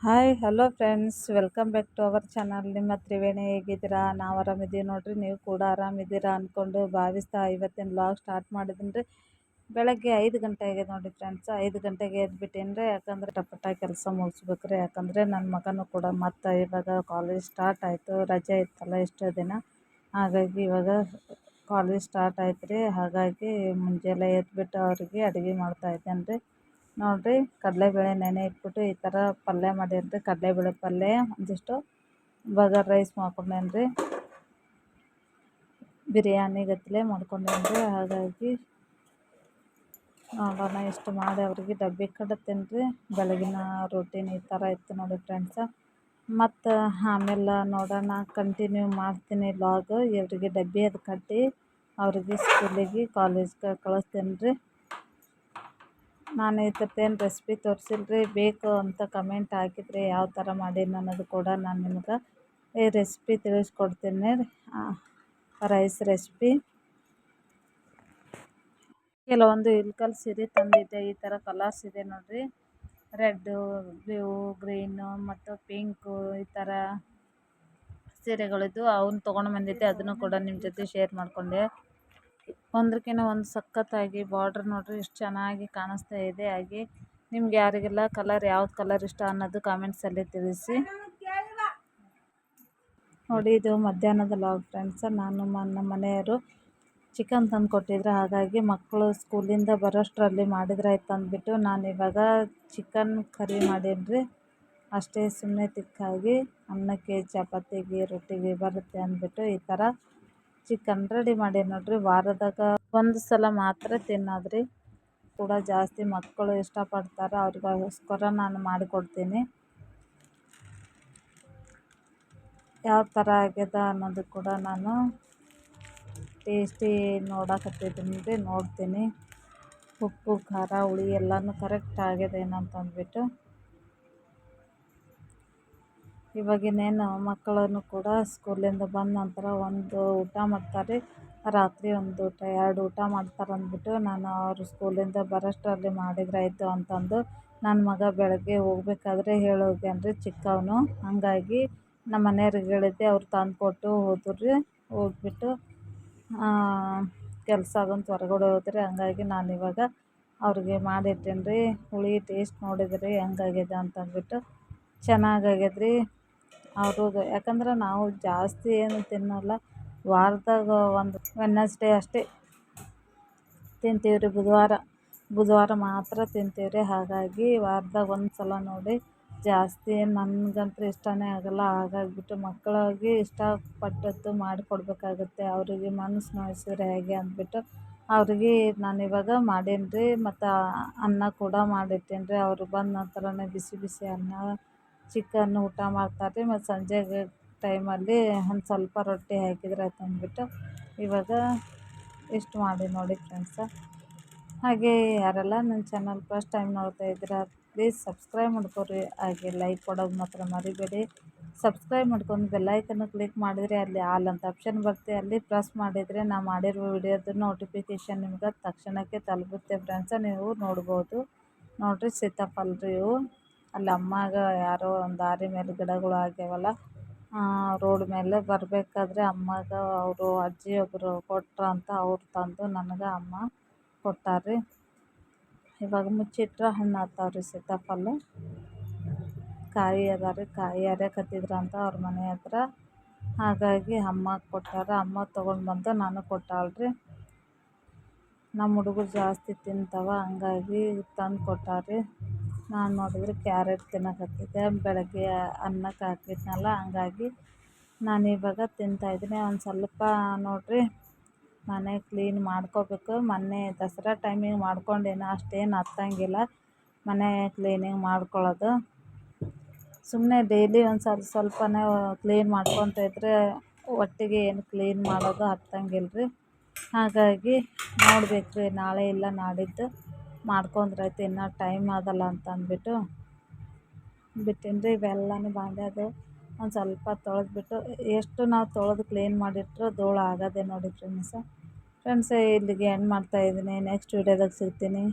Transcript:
Hi hello friends welcome back to our channel ನಿಮ್ಮ ತ್ರಿವೇಣಿ ಹೇಗಿದ್ದೀರಾ? ನಾವು ಆರಾಮಿದ್ದೀವಿ ನೋಡಿರಿ. ನೀವು ಕೂಡ ಆರಾಮಿದ್ದೀರಾ ಅಂದ್ಕೊಂಡು ಭಾವಿಸ್ತಾ ಇವತ್ತಿನ ಬ್ಲಾಗ್ ಸ್ಟಾರ್ಟ್ ಮಾಡಿದ್ದೀನಿ ರೀ ಬೆಳಗ್ಗೆ ಐದು ಗಂಟೆ ಆಗಿದೆ ನೋಡಿ ಫ್ರೆಂಡ್ಸ್ ಐದು ಗಂಟೆಗೆ ಎದ್ಬಿಟ್ಟೇನು ರೀ ಯಾಕಂದರೆ ಟಪಟ ಕೆಲಸ ಮುಗಿಸ್ಬೇಕು ರೀ ಯಾಕಂದರೆ ನನ್ನ ಮಗನೂ ಕೂಡ ಮತ್ತೆ ಇವಾಗ ಕಾಲೇಜ್ ಸ್ಟಾರ್ಟ್ ಆಯಿತು. ರಜೆ ಇತ್ತಲ್ಲ ಎಷ್ಟೋ ದಿನ. ಹಾಗಾಗಿ ಇವಾಗ ಕಾಲೇಜ್ ಸ್ಟಾರ್ಟ್ ಆಯ್ತು ರೀ ಹಾಗಾಗಿ ಮುಂಜಾನೆ ಎದ್ಬಿಟ್ಟು ಅವರಿಗೆ ಅಡುಗೆ ಮಾಡ್ತಾಯಿದ್ದೇನೆ ರೀ ನೋಡಿರಿ, ಕಡಲೆಬೇಳೆ ನೆನೆ ಇಟ್ಬಿಟ್ಟು ಈ ಥರ ಪಲ್ಯ ಮಾಡೀನಿ ಕಡಲೆ ಕಡಲೆಬೇಳೆ ಪಲ್ಯ, ಒಂದಿಷ್ಟು ಬಗರ್ ರೈಸ್ ಮಾಡ್ಕೊಂಡೇನಿ ರೀ ಬಿರಿಯಾನಿ ಗತ್ತಲೆ ಮಾಡ್ಕೊಂಡೇನಿ ರೀ ಹಾಗಾಗಿ ನೋಡೋಣ ಇಷ್ಟು ಮಾಡಿ ಅವ್ರಿಗೆ ಡಬ್ಬಿ ಕಡತ್ತೇನೆ ರೀ ಬೆಳಗಿನ ರೂಟೀನ್ ಈ ಥರ ಇತ್ತು ನೋಡಿ ಫ್ರೆಂಡ್ಸ ಮತ್ತು ಆಮೇಲೆ ನೋಡೋಣ ಕಂಟಿನ್ಯೂ ಮಾಡ್ತೀನಿ ಲಾಗ್ ಇವರಿಗೆ ಡಬ್ಬಿ ಅದು ಕಟ್ಟಿ ಅವರಿಗೆ ಸ್ಕೂಲಿಗೆ ಕಾಲೇಜ್ಗೆ ಕಳಿಸ್ತೀನಿ ರೀ ನಾನು ಈ ಇದ್ರದ್ದೇನು ರೆಸಿಪಿ ತೋರಿಸಿಲ್ಲ ರೀ ಬೇಕು ಅಂತ ಕಮೆಂಟ್ ಹಾಕಿದರೆ, ಯಾವ ಥರ ಮಾಡೀನಿ ಅನ್ನೋದು ಕೂಡ ನಾನು ನಿಮ್ಗೆ ಈ ರೆಸಿಪಿ ತಿಳಿಸ್ಕೊಡ್ತೀನಿ ರೈಸ್ ರೆಸಿಪಿ ಕೆಲವೊಂದು ಇಲ್ಕಲ್ ಸೀರೆ ತಂದಿದ್ದೆ, ಈ ಥರ ಕಲರ್ಸ್ ಇದೆ ನೋಡಿರಿ. ರೆಡ್ಡು ಬ್ಲೂ ಗ್ರೀನು ಮತ್ತು ಪಿಂಕು ಈ ಥರ ಸೀರೆಗಳಿದ್ದು ಅವನ್ನ ತೊಗೊಂಡು ಬಂದಿದ್ದೆ, ಅದನ್ನು ಕೂಡ ನಿಮ್ಮ ಜೊತೆ ಶೇರ್ ಮಾಡಿಕೊಂಡೆ. ಒಂದಕ್ಕಿಂತ ಒಂದು ಸಖತ್ತಾಗಿ ಬಾರ್ಡ್ರ್ ನೋಡಿರಿ ಎಷ್ಟು ಚೆನ್ನಾಗಿ ಕಾಣಿಸ್ತಾ ಇದೆ. ಹಾಗೆ ನಿಮ್ಗೆ ಯಾರಿಗೆಲ್ಲ ಕಲರ್ ಯಾವ್ದು ಕಲರ್ ಇಷ್ಟ ಅನ್ನೋದು ಕಾಮೆಂಟ್ಸಲ್ಲಿ ತಿಳಿಸಿ. ನೋಡಿ, ಇದು ಮಧ್ಯಾಹ್ನದ ಲಾಗ್ ಫ್ರೆಂಡ್ಸ್ ನಾನು ನನ್ನ ಮನೆಯವರು ಚಿಕನ್ ತಂದು ಕೊಟ್ಟಿದ್ರು ಹಾಗಾಗಿ ಮಕ್ಕಳು ಸ್ಕೂಲಿಂದ ಬರೋಷ್ಟರಲ್ಲಿ ಮಾಡಿದ್ರಾಯ್ತು ಅಂದ್ಬಿಟ್ಟು ನಾನು ಇವಾಗ ಚಿಕನ್ ಕರಿ ಮಾಡಿದ್ರಿ ಅಷ್ಟೇ ಸುಮ್ಮನೆ ತಿಕ್ಕಾಗಿ ಅನ್ನಕ್ಕೆ ಚಪಾತಿಗೆ, ರೊಟ್ಟಿಗೆ ಬರುತ್ತೆ ಅಂದ್ಬಿಟ್ಟು ಈ ಥರ ಚಿಕನ್ ರೆಡಿ ಮಾಡಿ ನೋಡ್ರಿ. ವಾರದಾಗ ಒಂದು ಸಲ ಮಾತ್ರ ತಿನ್ನೋದ್ರಿ. ಕೂಡ ಜಾಸ್ತಿ ಮಕ್ಕಳು ಇಷ್ಟಪಡ್ತಾರೆ, ಅವ್ರಿಗೋಸ್ಕರ ನಾನು ಮಾಡಿಕೊಡ್ತೀನಿ. ಯಾವ ಥರ ಆಗ್ಯದ ಅನ್ನೋದು ಕೂಡ ನಾನು ಟೇಸ್ಟಿ ನೋಡಕತ್ತಿದ್ದೀನಿ ರೀ ನೋಡ್ತೀನಿ. ಉಪ್ಪು, ಖಾರ, ಹುಳಿ ಎಲ್ಲನೂ ಕರೆಕ್ಟ್ ಆಗ್ಯದೇನೋ ಅಂತಂದ್ಬಿಟ್ಟು ಇವಾಗಿನ್ನೇನು ಮಕ್ಕಳನ್ನು ಕೂಡ ಸ್ಕೂಲಿಂದ ಬಂದ ನಂತರ ಒಂದು ಊಟ ಮಾಡ್ತಾರೆ. ರಾತ್ರಿ ಒಂದು ಊಟ, ಎರಡು ಊಟ ಮಾಡ್ತಾರೆ ಅಂದ್ಬಿಟ್ಟು ನಾನು ಅವರು ಸ್ಕೂಲಿಂದ ಬರೋಷ್ಟರಲ್ಲಿ ಮಾಡಿದ್ರಾಯಿತು ಅಂತಂದು ನನ್ನ ಮಗ ಬೆಳಗ್ಗೆ ಹೋಗ್ಬೇಕಾದ್ರೆ ಹೇಳಿ ಹೋಗ್ಯಾನ ರೀ ಚಿಕ್ಕವನು ಹಾಗಾಗಿ ನಮ್ಮ ಮನೆಯವ್ರಿಗೆ ಹೇಳಿದ್ದೆ, ಅವ್ರು ತಂದು ಕೊಟ್ಟು ಹೋದ್ರು. ಹೋಗ್ಬಿಟ್ಟು ಕೆಲಸ ಆಗಂತ ಹೊರಗಡೆ ಹೋದ್ರೆ ಹಂಗಾಗಿ ನಾನು ಇವಾಗ ಅವ್ರಿಗೆ ಮಾಡಿಟ್ಟೀನಿ ರೀ ಹುಳಿ ಟೇಸ್ಟ್ ನೋಡಿದ್ರಿ, ಹೆಂಗಾಗಿದೆ ಅಂತಂದ್ಬಿಟ್ಟು ಚೆನ್ನಾಗಾಗ್ಯದ ರೀ ಅವರು ಯಾಕಂದ್ರೆ ನಾವು ಜಾಸ್ತಿ ಏನು ತಿನ್ನೋಲ್ಲ. ವಾರದಾಗ ಒಂದು ವೆನ್ನಸ್ಡೇ ಅಷ್ಟೇ ತಿಂತೀವಿ ರೀ ಬುಧವಾರ. ಬುಧವಾರ ಮಾತ್ರ ತಿಂತೀವಿ ರೀ. ಹಾಗಾಗಿ ವಾರ್ದಾಗ ಒಂದು ಸಲ ನೋಡಿ ಜಾಸ್ತಿ ನನಗಂತೂ ಇಷ್ಟನೇ ಆಗೋಲ್ಲ. ಹಾಗಾಗಿಬಿಟ್ಟು ಮಕ್ಕಳಿಗೆ ಇಷ್ಟಪಟ್ಟದ್ದು ಮಾಡಿಕೊಡ್ಬೇಕಾಗುತ್ತೆ. ಅವರಿಗೆ ಮನಸ್ಸು ನೋಯಿಸಿದ್ರೆ ಹೇಗೆ ಅಂದ್ಬಿಟ್ಟು ಅವ್ರಿಗೆ ನಾನು ಇವಾಗ ಮಾಡೀನಿ ರೀ ಮತ್ತು ಅನ್ನ ಕೂಡ ಮಾಡಿಟ್ಟೀನಿ ರೀ ಅವರು ಬಂದ ನಂತರನೇ ಬಿಸಿ ಬಿಸಿ ಅನ್ನ ಚಿಕನ್ ಊಟ ಮಾಡ್ತಾರೆ ಮತ್ತು ಸಂಜೆ ಟೈಮಲ್ಲಿ ಒಂದು ಸ್ವಲ್ಪ ರೊಟ್ಟಿ ಹಾಕಿದ್ರೆ ಆಯ್ತು ಅಂದ್ಬಿಟ್ಟು ಇವಾಗ ಇಷ್ಟು ಮಾಡಿ ನೋಡಿ ಫ್ರೆಂಡ್ಸ ಹಾಗೆ ಯಾರೆಲ್ಲ ನನ್ನ ಚಾನಲ್ ಫಸ್ಟ್ ಟೈಮ್ ನೋಡ್ತಾ ಇದ್ದೀರಾ ಪ್ಲೀಸ್ ಸಬ್ಸ್ಕ್ರೈಬ್ ಮಾಡ್ಕೊರಿ. ಹಾಗೆ ಲೈಕ್ ಕೊಡೋದು ಮಾತ್ರ ಮರಿಬೇಡಿ. ಸಬ್ಸ್ಕ್ರೈಬ್ ಮಾಡ್ಕೊಂಡು ಬೆಲ್ಲೈಕನ್ನು ಕ್ಲಿಕ್ ಮಾಡಿದರೆ ಅಲ್ಲಿ ಆಲ್ ಅಂತ ಆಪ್ಷನ್ ಬರುತ್ತೆ. ಅಲ್ಲಿ ಪ್ರೆಸ್ ಮಾಡಿದರೆ ನಾ ಮಾಡಿರುವ ವಿಡಿಯೋದು ನೋಟಿಫಿಕೇಷನ್ ನಿಮ್ಗೆ ತಕ್ಷಣಕ್ಕೆ ತಲುಪುತ್ತೆ ಫ್ರೆಂಡ್ಸ ನೀವು ನೋಡ್ಬೋದು. ನೋಡಿರಿ ಸೀತಾಫಲ ಇವು ಅಲ್ಲಿ ಅಮ್ಮಾಗ ಯಾರೋ ಒಂದು ದಾರಿ ಮೇಲೆ ಗಿಡಗಳು ಆಗ್ಯಾವಲ್ಲ ರೋಡ್ ಮೇಲೆ ಬರಬೇಕಾದ್ರೆ ಅಮ್ಮಗೆ ಅವರು ಅಜ್ಜಿ ಒಬ್ಬರು ಕೊಟ್ರಂತ ಅವ್ರು ತಂದು ನನಗೆ ಅಮ್ಮ ಕೊಟ್ಟಾರ್ರಿ. ಇವಾಗ ಮುಚ್ಚಿಟ್ರೆ ಹಣ್ಣು ಆಗ್ತಾವ್ರಿ ಸೀತಾಫಲ. ಕಾಯಿ ಅದಾವ ಕಾಯಿ ಹರಿಯಕತ್ತಿದ್ರಂತ ಅವ್ರ ಮನೆ ಹತ್ರ. ಹಾಗಾಗಿ ಅಮ್ಮಗೆ ಕೊಟ್ಟಾರ, ಅಮ್ಮ ತೊಗೊಂಡು ಬಂದು ನಾನು ಕೊಟ್ಟಾಳ್ರಿ. ನಮ್ಮ ಹುಡುಗರು ಜಾಸ್ತಿ ತಿಂತಾವ, ಹಂಗಾಗಿ ತಂದು ಕೊಟ್ಟಾರ್ರಿ. ನಾನು ನೋಡಿದ್ರೆ ಕ್ಯಾರೆಟ್ ತಿನ್ನಕತ್ತಿದ್ದೆ ಬೆಳಗ್ಗೆ ಅನ್ನಕ್ಕೆ ಹಾಕಿದ್ನಲ್ಲ, ಹಂಗಾಗಿ ನಾನು ಇವಾಗ ತಿಂತಾಯಿದ್ದೀನಿ ಒಂದು ಸ್ವಲ್ಪ ನೋಡಿರಿ, ಮನೆ ಕ್ಲೀನ್ ಮಾಡ್ಕೋಬೇಕು. ಮೊನ್ನೆ ದಸರಾ ಟೈಮಿಗೆ ಮಾಡ್ಕೊಂಡೇನು ಅಷ್ಟೇನು ಹತ್ತಂಗಿಲ್ಲ. ಮನೆ ಕ್ಲೀನಿಂಗ್ ಮಾಡ್ಕೊಳ್ಳೋದು. ಸುಮ್ಮನೆ ಡೈಲಿ ಒಂದು ಸ್ವಲ್ಪ ಸ್ವಲ್ಪನೇ ಕ್ಲೀನ್ ಮಾಡ್ಕೊತ ಇದ್ದರೆ ಒಟ್ಟಿಗೆ ಏನು ಕ್ಲೀನ್ ಮಾಡೋದು ಹತ್ತಂಗಿಲ್ಲ ರೀ ಹಾಗಾಗಿ ನೋಡ್ಬೇಕು ನಾಳೆ ಇಲ್ಲ ನಾಡಿದ್ದು. ಮಾಡ್ಕೊಂಡ್ರಾಯ್ತು, ಇನ್ನೂ ಟೈಮ್ ಅದಲ್ಲ ಅಂತ ಅಂದ್ಬಿಟ್ಟು ಬಿಟ್ಟೀನಿ ರೀ ಇವೆಲ್ಲನೂ ಬಾಂಡ್ಯದು ಒಂದು ಸ್ವಲ್ಪ ತೊಳೆದ್ಬಿಟ್ಟು, ಎಷ್ಟು ನಾವು ತೊಳೆದು ಕ್ಲೀನ್ ಮಾಡಿಟ್ರೂ ಧೂಳು ಆಗೋದೇ ನೋಡಿ ಫ್ರೆಂಡ್ಸ ಫ್ರೆಂಡ್ಸ್ ಇಲ್ಲಿಗೆ ಎಂಡ್ ಮಾಡ್ತಾಯಿದ್ದೀನಿ ನೆಕ್ಸ್ಟ್ ವೀಡಿಯೋದಾಗ ಸಿಗ್ತೀನಿ.